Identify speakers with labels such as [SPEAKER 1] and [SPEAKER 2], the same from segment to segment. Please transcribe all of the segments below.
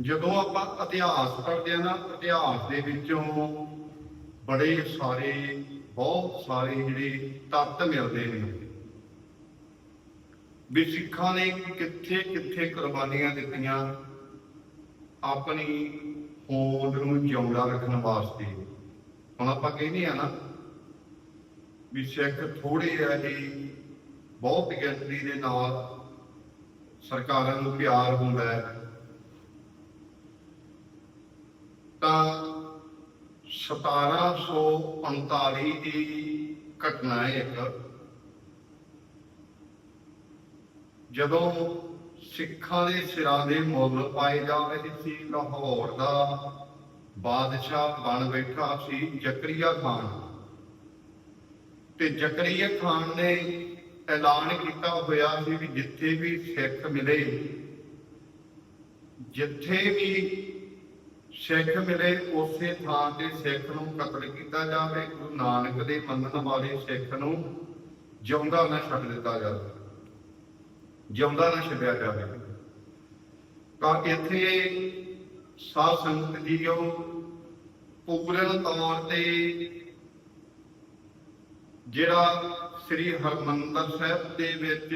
[SPEAKER 1] ਜਦੋਂ ਆਪਾਂ ਇਤਿਹਾਸ ਪੜ੍ਹਦੇ ਆ ਨਾ, ਇਤਿਹਾਸ ਦੇ ਵਿੱਚੋਂ ਬੜੇ ਸਾਰੇ, ਬਹੁਤ ਸਾਰੇ ਜਿਹੜੇ ਤੱਤ ਮਿਲਦੇ ਨੇ। ਵੀ ਸਿੱਖਾਂ ਨੇ ਕਿੱਥੇ ਕਿੱਥੇ ਕੁਰਬਾਨੀਆਂ ਦਿੱਤੀਆਂ ਆਪਣੀ ਹੋਂਦ ਨੂੰ ਜਿਉਂਦਾ ਰੱਖਣ ਵਾਸਤੇ। ਹੁਣ ਆਪਾਂ ਕਹਿੰਦੇ ਆ ਨਾ ਵੀ ਸਿੱਖ ਥੋੜੇ ਆ ਜੀ ਬਹੁਤ ਗਿਣਤੀ ਦੇ ਨਾਲ ਸਰਕਾਰਾਂ ਨੂੰ ਪਿਆਰ ਹੁੰਦਾ ਹੈ। ਤਾਂ 1745 ਦੀ ਘਟਨਾ ਹੈ ਇੱਕ। ਜਦੋਂ ਸਿੱਖਾਂ ਦੇ ਸਿਰਾਂ ਦੇ ਮੁੱਲ ਪਾਏ ਜਾ ਰਹੇ ਸੀ, ਲਾਹੌਰ ਦਾ ਬਾਦਸ਼ਾਹ ਬਣ ਬੈਠਾ ਸੀ ਜ਼ਕਰੀਆ ਖਾਨ। ਤੇ ਜ਼ਕਰੀਆ ਖਾਨ ਨੇ ਐਲਾਨ ਕੀਤਾ ਹੋਇਆ ਸੀ ਵੀ ਜਿੱਥੇ ਵੀ ਸਿੱਖ ਮਿਲੇ, ਜਿੱਥੇ ਵੀ ਸਿੱਖ ਮਿਲੇ ਉਸੇ ਥਾਂ ਤੇ ਸਿੱਖ ਨੂੰ ਕਤਲ ਕੀਤਾ ਜਾਵੇ, ਗੁਰੂ ਨਾਨਕ ਦੇ ਮੰਨਣ ਵਾਲੇ ਸਿੱਖ ਨੂੰ ਜਿਉਂਦਾ ਨਾ ਛੱਡ ਦਿੱਤਾ ਜਾਵੇ, ਜਿਉਂਦਾ ਨਾ ਛੱਡਿਆ ਜਾਵੇ। ਤਾਂ ਇੱਥੇ ਸਾਧ ਸੰਗਤ ਜੀਓ, ਪੂਰਨ ਤੌਰ ਤੇ ਜਿਹੜਾ ਸ੍ਰੀ ਹਰਮੰਦਰ ਸਾਹਿਬ ਦੇ ਵਿੱਚ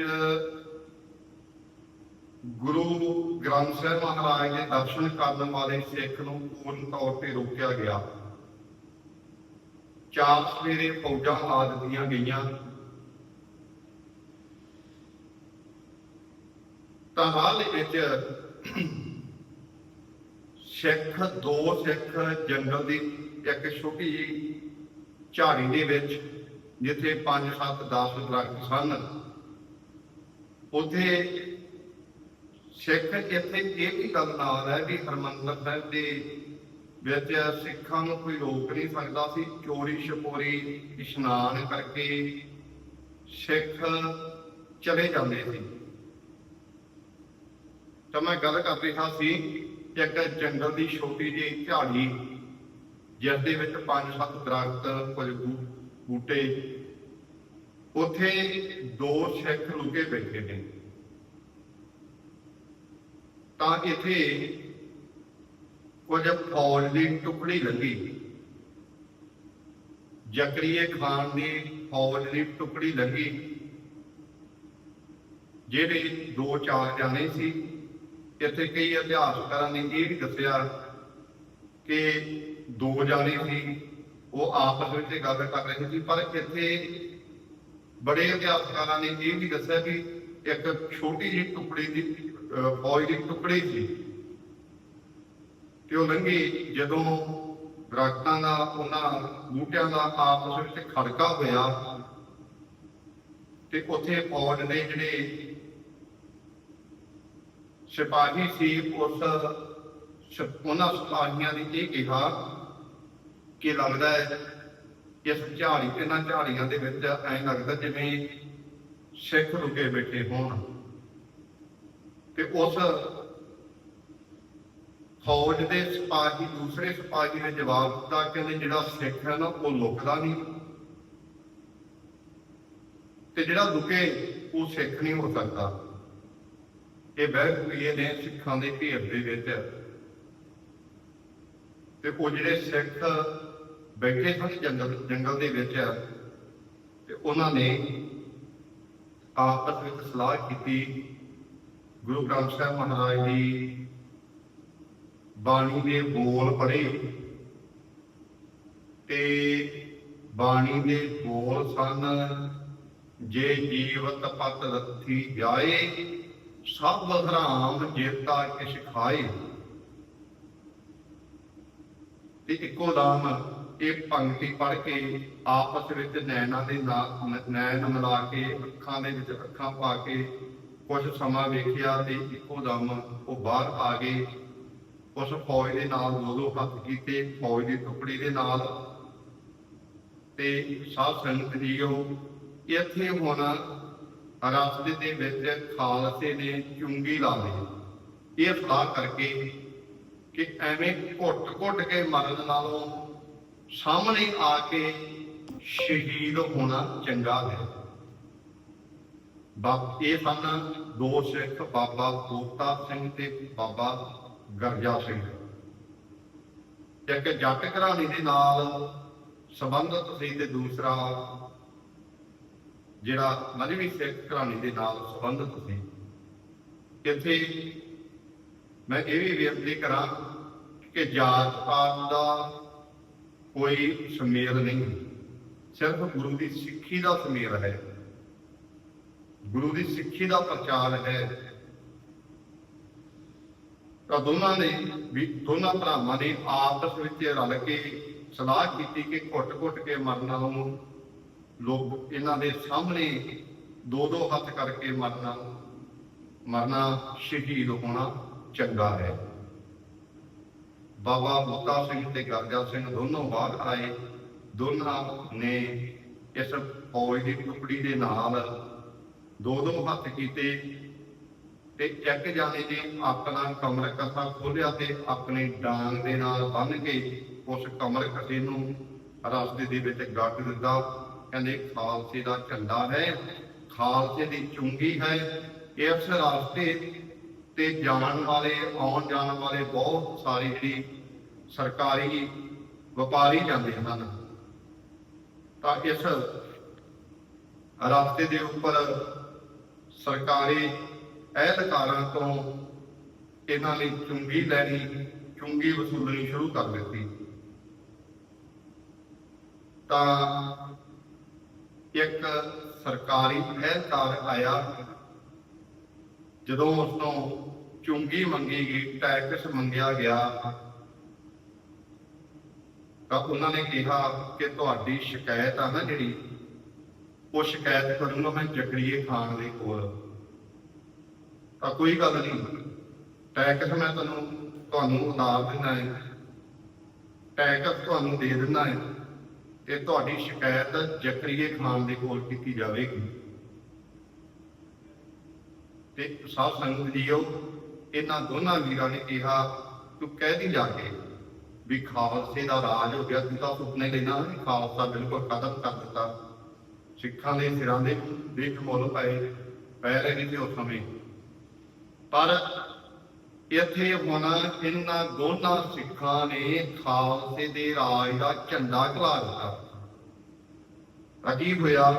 [SPEAKER 1] ਗੁਰੂ ਗ੍ਰੰਥ ਸਾਹਿਬ ਮਹਾਰਾਜ ਦੇ ਦਰਸ਼ਨ ਕਰਨ ਵਾਲੇ ਸਿੱਖ ਨੂੰ ਪੂਰਨ ਤੌਰ ਤੇ ਰੋਕਿਆ ਗਿਆ। ਚਾਰ ਸਵੇਰੇ ਫੌਜਾਂ ਲਾ ਦਿੱਤੀਆਂ ਗਈਆਂ। ਤਾਂ ਹਾਲ ਦੇ ਵਿੱਚ ਸਿੱਖ, ਦੋ ਸਿੱਖ ਜੰਗਲ ਦੀ ਇੱਕ ਛੋਟੀ ਜਿਹੀ ਝਾੜੀ ਦੇ ਵਿੱਚ, ਜਿੱਥੇ 5 7 10 ਦਰਖਤ ਸਨ, ਉਥੇ ਸਿੱਖ ਇੱਥੇ ਇਹ ਵੀ ਗੱਲ ਨਾਲ ਹੈ ਵੀ ਹਰਮੰਦਰ ਸਾਹਿਬ ਦੇ ਵਿੱਚ ਸਿੱਖਾਂ ਨੂੰ ਕੋਈ ਰੋਕ ਨਹੀਂ ਸਕਦਾ ਸੀ, ਚੋਰੀ ਛਪੋਰੀ, ਇਸ਼ਨਾਨ ਕਰਕੇ ਸਿੱਖ ਚਲੇ ਜਾਂਦੇ ਸੀ। ਤਾਂ ਮੈਂ ਗੱਲ ਕਰ ਰਿਹਾ ਸੀ ਇੱਕ ਜੰਗਲ ਦੀ ਛੋਟੀ ਜਿਹੀ ਝਾੜੀ, ਜਿਸ ਦੇ ਵਿੱਚ ਪੰਜ ਸੱਤ ਦਰਖਤ, ਕੁਝ ਬੂਟੇ, ਉੱਥੇ ਦੋ ਸਿੱਖ ਲੁਕੇ ਬੈਠੇ ਨੇ। ਤਾਂ ਇੱਥੇ ਕੁਝ ਫੌਜ ਦੀ ਟੁਕੜੀ ਲੱਗੀ। ਜ਼ਕਰੀਏ ਖਾਨ ਦੀ ਫੌਜ ਦੀ ਟੁਕੜੀ ਲੱਗੀ। ਜਿਹੜੇ ਦੋ ਚਾਰ ਜਾਣੇ ਸੀ, ਇੱਥੇ ਕਈ ਇਤਿਹਾਸਕਾਰਾਂ ਨੇ ਇਹ ਵੀ ਦੱਸਿਆ ਕਿ ਦੋ ਜਾਣੇ ਸੀ, ਉਹ ਆਪਸ ਵਿੱਚ ਗੱਲ ਕਰ ਰਹੇ ਸੀ, ਪਰ ਇੱਥੇ ਬੜੇ ਇਤਿਹਾਸਕਾਰਾਂ ਨੇ ਇਹ ਵੀ ਦੱਸਿਆ ਕਿ ਇੱਕ ਛੋਟੀ ਜਿਹੀ ਟੁਕੜੀ ਦੀ ਫੌਜ ਦੀ ਟੁਕੜੀ ਸੀ। ਤੇ ਉਹ ਲੰਘੀ। ਜਦੋਂ ਦਰਖਤਾਂ ਦਾ, ਉਹਨਾਂ ਬੂਟਿਆਂ ਦਾ ਆਪਸ ਵਿੱਚ ਖੜਕਾ ਹੋਇਆ, ਤੇ ਉੱਥੇ ਫੌਜ ਨੇ ਜਿਹੜੇ ਸਿਪਾਹੀ ਸੀ, ਉਸ ਉਹਨਾਂ ਸਿਪਾਹੀਆਂ ਨੇ ਇਹ ਕਿਹਾ ਕਿ ਲੱਗਦਾ ਹੈ ਇਸ ਝਾੜੀ, ਇਹਨਾਂ ਝਾੜੀਆਂ ਦੇ ਵਿੱਚ ਐਂ ਲੱਗਦਾ ਜਿਵੇਂ ਸਿੱਖ ਰੁਕੇ ਬੈਠੇ ਹੋਣ। ਤੇ ਉਸ ਫੌਜ ਦੇ ਸਿਪਾਹੀ, ਦੂਸਰੇ ਸਿਪਾਹੀ ਨੇ ਜਵਾਬ ਦਿੱਤਾ ਕਿ ਜਿਹੜਾ ਸਿੱਖ ਹੈ ਨਾ, ਉਹ ਲੁਕਦਾ ਨਹੀਂ। ਤੇ ਜਿਹੜਾ ਲੁਕੇ, ਉਹ ਸਿੱਖ ਨਹੀਂ ਹੋ ਸਕਦਾ। ਇਹ ਬਹਿਕੀਏ ਨੇ ਸਿੱਖਾਂ ਦੇ ਭੇਦ ਦੇ ਵਿੱਚ। ਤੇ ਉਹ ਜਿਹੜੇ ਸਿੱਖ ਬੈਠੇ ਸਨ ਜੰਗਲ ਜੰਗਲ ਦੇ ਵਿੱਚ, ਤੇ ਉਹਨਾਂ ਨੇ ਆਪਸ ਵਿੱਚ ਸਲਾਹ ਕੀਤੀ ਗੁਰੂ ਗ੍ਰੰਥ ਸਾਹਿਬ ਮਹਾਰਾਜ ਦੀ ਬਾਣੀ ਦੇ ਬੋਲ ਪੜ੍ਹੇ ਤੇ ਬਾਣੀ ਦੇ ਬੋਲ ਸਨ, ਜੇ ਜੀਵਤ ਪਤ ਰੱਥੀ ਜਾਏ, ਸਭ ਹਰਾਮ ਜੇਤਾ ਕਿਛ ਖਾਏ। ਤੇ ਇੱਕੋ ਦਾਮ ਇਹ ਪੰਕਤੀ ਪੜ੍ਹ ਕੇ ਆਪਸ ਵਿੱਚ ਨੈਣਾਂ ਦੇ ਨਾਲ, ਨੈਣ ਮਿਲਾ ਕੇ, ਅੱਖਾਂ ਦੇ ਵਿੱਚ ਅੱਖਾਂ ਪਾ ਕੇ ਕੁਝ ਸਮਾਂ ਵੇਖਿਆ ਤੇ ਇੱਕੋ ਦਮ ਉਹ ਬਾਹਰ ਆ ਗਏ। ਉਸ ਫੌਜ ਦੇ ਨਾਲ ਦੋ ਹੱਥ ਕੀਤੇ, ਫੌਜ ਦੀ ਟੁਕੜੀ ਦੇ ਨਾਲ। ਤੇ ਸਾਧ ਸੰਗਤ ਜੀਓ, ਇੱਥੇ ਹੁਣ ਰਸਤੇ ਦੇ ਵਿੱਚ ਖਾਲਸੇ ਨੇ ਚੁੰਗੀ ਲਾ ਲਈ। ਇਹ ਸਲਾਹ ਕਰਕੇ ਕਿ ਐਵੇਂ ਘੁੱਟ ਘੁੱਟ ਕੇ ਮਰਨ ਨਾਲੋਂ ਸਾਹਮਣੇ ਆ ਕੇ ਸ਼ਹੀਦ ਹੋਣਾ ਚੰਗਾ ਹੈ। ਬਾ ਇਹ ਸਨ ਦੋ ਸਿੱਖ ਬਾਬਾ ਬੋਤਾ ਸਿੰਘ ਤੇ ਬਾਬਾ ਗਰਜਾ ਸਿੰਘ। ਇੱਕ ਜੱਟ ਘਰਾਣੇ ਦੇ ਨਾਲ ਸੰਬੰਧਿਤ ਸੀ ਤੇ ਦੂਸਰਾ ਜਿਹੜਾ ਮਜਬੀ ਸਿੱਖ ਘਰਾਣੇ ਦੇ ਨਾਲ ਸੰਬੰਧਿਤ ਸੀ। ਇੱਥੇ ਮੈਂ ਇਹ ਵੀ ਬੇਨਤੀ ਕਰਾਂ ਕਿ ਜਾਤ ਪਾਤ ਦਾ ਕੋਈ ਸਮੇਲ ਨਹੀਂ, ਸਿਰਫ ਗੁਰੂ ਦੀ ਸਿੱਖੀ ਦਾ ਸਮੇਲ ਹੈ। ਗੁਰੂ ਦੀ ਸਿੱਖੀ ਦਾ ਪ੍ਰਚਾਰ ਹੈ। ਤਾਂ ਦੋਨਾਂ ਨੇ ਵੀ, ਦੋਨਾਂ ਭਰਾਵਾਂ ਨੇ ਆਪਸ ਵਿੱਚ ਰਲ ਕੇ ਸਲਾਹ ਕੀਤੀ ਕਿ ਘੁੱਟ-ਘੁੱਟ ਕੇ ਮਰਨ ਨੂੰ ਲੋਕ ਇਹਨਾਂ ਦੇ ਸਾਹਮਣੇ ਦੋ ਦੋ ਹੱਥ ਕਰਕੇ ਮਰਨਾ ਮਰਨਾ ਸ਼ਹੀਦ ਹੋਣਾ ਚੰਗਾ ਹੈ। ਬਾਬਾ ਬੁੱਤਾ ਸਿੰਘ ਤੇ ਗਰਜਾ ਸਿੰਘ ਦੋਨੋਂ ਬਾਹਰ ਆਏ। ਦੋਨਾਂ ਨੇ ਇਸ ਫੌਜ ਦੀ ਟੁਕੜੀ ਦੇ ਨਾਲ ਦੋ ਦੋ ਹੱਥ ਕੀਤੇ ਤੇ ਇੱਕ ਜਾਣੇ ਨੇ ਆਪਣਾ ਕਮਰ ਕਥਾ ਖੋਲਿਆ ਤੇ ਆਪਣੀ ਡਾਂਗ ਦੇ ਨਾਲ ਬੰਨ ਕੇ ਉਸ ਕਮਰ ਕਥੇ ਨੂੰ ਰਸਤੇ ਦੇ ਵਿੱਚ ਗੱਡ ਦਿੱਤਾ। ਕਹਿੰਦੇ, ਖਾਲਸੇ ਦਾ ਝੰਡਾ ਹੈ, ਖਾਲਸੇ ਦੀ ਚੁੰਗੀ ਹੈ। ਇਸ ਰਸਤੇ ਤੇ ਜਾਣ ਵਾਲੇ, ਆਉਣ ਜਾਣ ਵਾਲੇ ਬਹੁਤ ਸਾਰੀ ਜਿਹੜੀ ਸਰਕਾਰੀ ਵਪਾਰੀ ਜਾਂਦੇ ਹਨ। ਤਾਂ ਇਸ ਰਸਤੇ ਦੇ ਉੱਪਰ ਸਰਕਾਰੀ ਅਹਿਲਕਾਰਾਂ ਤੋਂ ਇਹਨਾਂ ਨੇ ਚੁੰਗੀ ਲੈਣੀ, ਚੁੰਗੀ ਵਸੂਲਣੀ ਸ਼ੁਰੂ ਕਰ ਦਿੱਤੀ। ਤਾਂ ਇੱਕ ਸਰਕਾਰੀ ਅਹਿਲਕਾਰ ਆਇਆ, ਜਦੋਂ ਉਸ ਤੋਂ ਚੁੰਗੀ ਮੰਗੀ ਗਈ, ਟੈਕਸ ਮੰਗਿਆ ਗਿਆ, ਤਾਂ ਉਹਨਾਂ ਨੇ ਕਿਹਾ ਕਿ ਤੁਹਾਡੀ ਸ਼ਿਕਾਇਤ ਆ ਨਾ ਜਿਹੜੀ ਉਹ ਸ਼ਿਕਾਇਤ ਕਰੂੰਗਾ ਮੈਂ ਜਕਰੀਏ ਖਾਨ ਦੇ ਕੋਲ। ਤਾਂ ਕੋਈ ਗੱਲ ਨਹੀਂ। ਟੈਕਸ ਮੈਂ ਤੁਹਾਨੂੰ ਤੁਹਾਨੂੰ ਉਤਾਰ ਦਿੰਦਾ ਹੈ। ਟੈਕਸ ਤੁਹਾਨੂੰ ਦੇ ਦਿੰਦਾ ਹੈ। ਤੇ ਤੁਹਾਡੀ ਸ਼ਿਕਾਇਤ ਜਕਰੀਏ ਖਾਨ ਦੇ ਕੋਲ ਕੀਤੀ ਜਾਵੇਗੀ। ਤੇ ਸਾਧ ਸੰਗਤ ਜੀਓ, ਇਹਨਾਂ ਦੋਨਾਂ ਵੀਰਾਂ ਨੇ ਕਿਹਾ, ਤੂੰ ਕਹਿ ਜਾ ਕੇ ਵੀ ਖਾਲਸੇ ਦਾ ਰਾਜ ਹੋ ਗਿਆ, ਤੂੰ ਤਾਂ ਸੁਪਨੇ ਲੈਣਾ ਵੀ ਖਾਲਸਾ ਬਿਲਕੁਲ ਖਤਮ ਕਰ ਦਿੱਤਾ। ਸਿੱਖਾਂ ਦੇ ਸਿਰਾਂ ਦੇ ਦੇਖ ਮੁੱਲ ਪਏ, ਪੈ ਰਹੇ ਨਹੀਂ ਉਸ ਸਮੇਂ। ਪਰ ਇੱਥੇ ਹੁਣ ਇਹਨਾਂ ਦੋਨਾਂ ਸਿੱਖਾਂ ਨੇ ਖਾਲਸੇ ਦੇ ਰਾਜ ਦਾ ਝੰਡਾ ਖਲਾ ਦਿੱਤਾ। ਅਜੀਬ ਹੋਇਆ।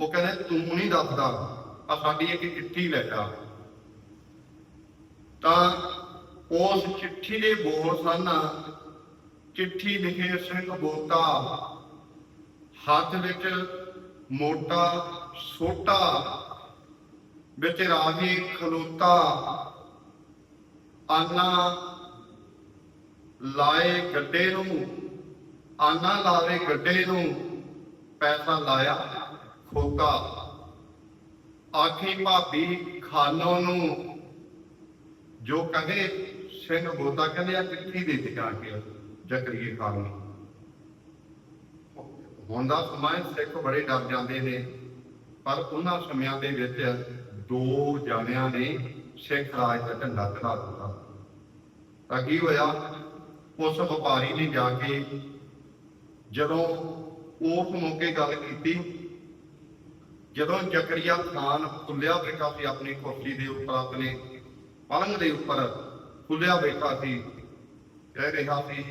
[SPEAKER 1] ਉਹ ਕਹਿੰਦੇ, ਤੂੰ ਨਹੀਂ ਦੱਸਦਾ ਆ ਸਾਡੀ ਇੱਕ ਚਿੱਠੀ ਲੈ ਜਾ ਤਾਂ ਉਸ ਚਿੱਠੀ ਦੇ ਬੋਲ ਸਨ, ਚਿੱਠੀ ਲਿਖੇ ਸਿੰਘ ਬੋਤਾ ਹੱਥ ਵਿੱਚ ਮੋਟਾ ਛੋਟਾ ਵਿੱਚ ਰਾਹੀ, ਖਲੋਤਾ, ਆਨਾ ਲਾਏ ਗੱਡੇ ਨੂੰ, ਆਨਾ ਲਾਵੇ ਗੱਡੇ ਨੂੰ, ਪੈਸਾ ਲਾਇਆ ਖੋਕਾ। ਆਖੀ ਭਾਬੀ ਖਾਨੋ ਨੂੰ, ਜੋ ਕਹੇ, ਸਿੰਘ ਬੋਤਾ ਕਹਿੰਦੇ ਆ, ਚਿੱਠੀ ਦੇ ਦਿੱਤੀ ਜਾ ਕੇ ਜਕਰੀਏ ਖਾਨ ਨੂੰ। ਹੁਣ ਦਾ ਸਮਾਂ ਸਿੱਖ ਬੜੇ ਡਰ ਜਾਂਦੇ ਨੇ, ਪਰ ਉਹਨਾਂ ਸਮਿਆਂ ਦੇ ਵਿੱਚ ਦੋ ਜਾਣਿਆਂ ਨੇ ਸਿੱਖ ਰਾਜ ਦਾ ਝੰਡਾ ਚੜਾ ਦਿੱਤਾ। ਤਾਂ ਕੀ ਹੋਇਆ? ਉਸ ਵਪਾਰੀ ਨੇ ਜਾ ਕੇ ਜਦੋਂ ਉਸ ਮੌਕੇ ਗੱਲ ਕੀਤੀ, ਜਦੋਂ ਜ਼ਕਰੀਆ ਖਾਨ ਖੁੱਲਿਆ ਬੈਠਾ ਸੀ ਆਪਣੀ ਕੁਰਸੀ ਦੇ ਉੱਪਰ ਆਪਣੇ ਪਲੰਗ ਦੇ ਉੱਪਰ ਖੁੱਲਿਆ ਬੈਠਾ ਸੀ, ਕਹਿ ਰਿਹਾ ਸੀ,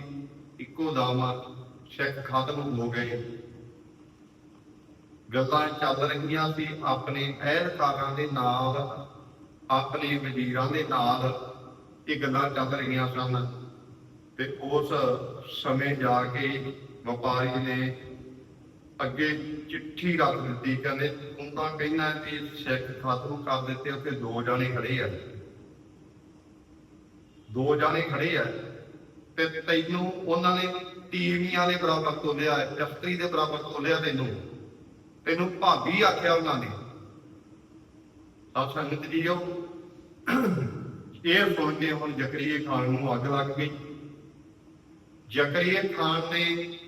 [SPEAKER 1] ਇੱਕੋ ਦਮ ਸਿੱਖ ਖਤਮ ਹੋ ਗਏ। ਗੱਲਾਂ ਚੱਲ ਰਹੀਆਂ ਸੀ ਆਪਣੇ ਅਹਿਲਕਾਰਾਂ ਦੇ ਨਾਲ, ਆਪਣੇ ਵਜ਼ੀਰਾਂ ਦੇ ਨਾਲ ਇਹ ਗੱਲਾਂ ਚੱਲ ਰਹੀਆਂ ਸਨ। ਤੇ ਉਸ ਸਮੇਂ ਜਾ ਕੇ ਵਪਾਰੀ ਨੇ ਅੱਗੇ ਚਿੱਠੀ ਰੱਖ ਦਿੱਤੀ, ਕਹਿੰਦੇ, ਤੂੰ ਤਾਂ ਕਹਿੰਦਾ ਵੀ ਸਿੱਖ ਖਤਮ ਕਰ ਦਿੱਤੇ, ਉੱਥੇ ਦੋ ਜਾਣੇ ਖੜੇ ਆ। ਦੋ ਜਾਣੇ ਖੜੇ ਆ। ਤੇ ਤੈਨੂੰ ਉਹਨਾਂ ਨੇ ਟੀਵੀਆਂ ਦੇ ਬਰਾਬਰ ਤੋਲਿਆ, ਦਫ਼ਤਰੀ ਦੇ ਬਰਾਬਰ ਤੋਲਿਆ ਤੈਨੂੰ। ਤੈਨੂੰ ਭਾਬੀ ਆਖਿਆ ਉਹਨਾਂ ਨੇ। ਸਾਧ ਸੰਗਤ ਜੀਓ, ਇਹ ਸੁਣ ਕੇ ਹੁਣ ਜ਼ਕਰੀਏ ਖਾਨ ਨੂੰ ਅੱਗ ਲੱਗ ਗਈ। ਜ਼ਕਰੀਏ ਖਾਨ ਨੇ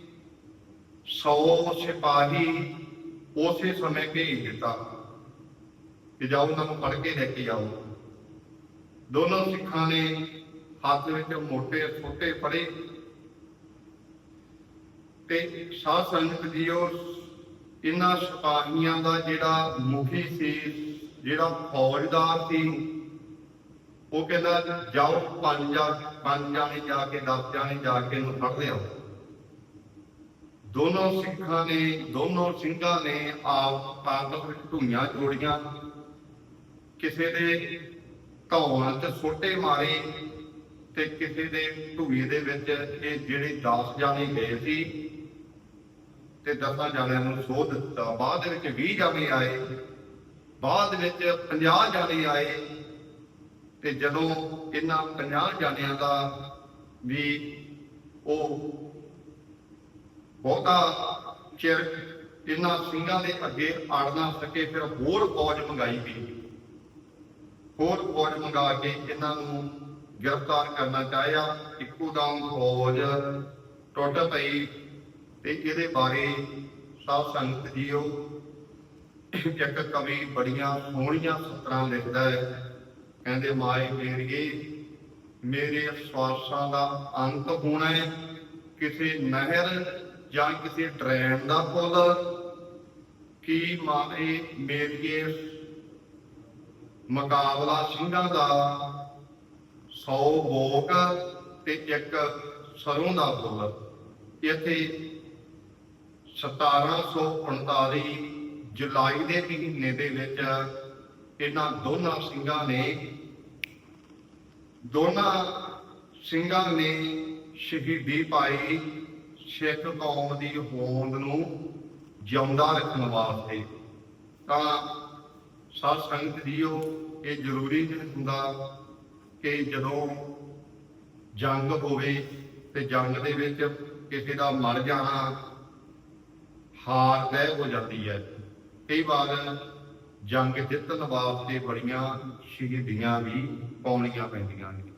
[SPEAKER 1] 100 ਸਿਪਾਹੀ ਉਸੇ ਸਮੇਂ ਭੇਜ ਦਿੱਤਾ ਕਿ ਜਾਓ ਉਹਨਾਂ ਨੂੰ ਫੜ ਕੇ ਲੈ ਕੇ ਆਓ। ਦੋਨੋਂ ਸਿੱਖਾਂ ਨੇ ਹੱਥ ਵਿੱਚ ਮੋਟੇ ਛੋਟੇ ਫੜੇ। ਤੇ ਸਾਧ ਸੰਗਤ ਜੀਓ ਇਹਨਾਂ ਸਿਪਾਹੀਆਂ ਦਾ ਜਿਹੜਾ ਮੁਖੀ ਸੀ, ਜਿਹੜਾ ਫੌਜਦਾਰ ਸੀ, ਉਹ ਕਹਿੰਦਾ ਜਾਓ ਪੰਜ ਜਾ, ਪੰਜ ਜਾਣੇ ਜਾ ਕੇ 10 ਜਾਣੇ ਜਾ ਕੇ ਇਹਨੂੰ ਫੜ ਲਿਆ ਦੋਨੋਂ ਸਿੱਖਾਂ ਨੇ, ਦੋਨੋਂ ਸਿੰਘਾਂ ਨੇ ਆਪ ਆਪਸ ਵਿੱਚ ਧੂਈਆਂ ਜੋੜੀਆਂ। ਕਿਸੇ ਦੇ ਧੌਣ ਤੇ ਸੋਟੇ ਮਾਰੇ ਤੇ ਕਿਸੇ ਦੇ ਢੂਏ ਦੇ ਵਿੱਚ ਇਹ ਜਿਹੜੇ 10 ਜਾਣੇ ਗਏ ਸੀ ਤੇ 10 ਜਾਣਿਆਂ ਨੂੰ ਸੋਧ ਦਿੱਤਾ। ਬਾਅਦ ਵਿੱਚ 20 ਜਾਣੇ ਆਏ। ਬਾਅਦ ਵਿੱਚ 50 ਜਾਣੇ ਆਏ। ਤੇ ਜਦੋਂ ਇਹਨਾਂ 50 ਜਾਣਿਆਂ ਦਾ ਵੀ ਉਹ ਬਹੁਤਾ ਚਿਰ ਇਹਨਾਂ ਸਿੰਘਾਂ ਦੇ ਅੱਗੇ ਅੜ ਨਾ ਸਕੇ, ਫਿਰ ਹੋਰ ਫੌਜ ਮੰਗਾਈ ਗਈ। ਹੋਰ ਫੌਜ ਮੰਗਾ ਕੇ ਇਹਨਾਂ ਨੂੰ ਗ੍ਰਿਫਤਾਰ ਕਰਨਾ ਚਾਹਿਆ। ਇੱਕੋ ਦਮ ਫੌਜ ਟੁੱਟ ਪਈ। ਤੇ ਇਹਦੇ ਬਾਰੇ ਸਾਧ ਸੰਗਤ ਜੀਓ, ਇੱਕ ਕਵੀ ਬੜੀਆਂ ਸੋਹਣੀਆਂ ਸਤਰਾਂ ਲਿਖਦਾ ਹੈ। ਕਹਿੰਦੇ, ਮਾਏ ਮੇਰੀਏ, ਮੇਰੇ ਸਵਾਸਾਂ ਦਾ ਅੰਤ ਹੋਣਾ ਹੈ। ਕਿਸੇ ਨਹਿਰ ਜਾਂ ਕਿਸੇ ਡਰੇਨ ਦਾ ਪੁੱਲ, ਕੀ ਮਾਏ ਮੇਰੀਏ, ਮੁਕਾਬਲਾ ਸਿੰਘਾਂ ਦਾ? 100 ਬੋਕ ਤੇ ਇੱਕ ਸਰੋਂ ਦਾ ਫੁੱਲ ਇੱਥੇ 1749 ਜੁਲਾਈ ਦੇ ਮਹੀਨੇ ਦੇ ਵਿੱਚ ਇਹਨਾਂ ਦੋਨਾਂ ਸਿੰਘਾਂ ਨੇ, ਦੋਨਾਂ ਸਿੰਘਾਂ ਨੇ ਸ਼ਹੀਦੀ ਪਾਈ ਸਿੱਖ ਕੌਮ ਦੀ ਹੋਂਦ ਨੂੰ ਜਿਉਂਦਾ ਰੱਖਣ ਵਾਸਤੇ। ਤਾਂ ਸਾਧ ਸੰਗਤ ਜੀਓ, ਇਹ ਜ਼ਰੂਰੀ ਨਹੀਂ ਹੁੰਦਾ ਕਿ ਜਦੋਂ ਜੰਗ ਹੋਵੇ ਤੇ ਜੰਗ ਦੇ ਵਿੱਚ ਕਿਸੇ ਦਾ ਮਰ ਜਾਣਾ ਹਾਰ ਤੈਅ ਹੋ ਜਾਂਦੀ ਹੈ। ਕਈ ਵਾਰ ਜੰਗ ਜਿੱਤਣ ਵਾਸਤੇ ਬੜੀਆਂ ਸ਼ਹੀਦੀਆਂ ਵੀ ਪਾਉਣੀਆਂ ਪੈਂਦੀਆਂ ਨੇ।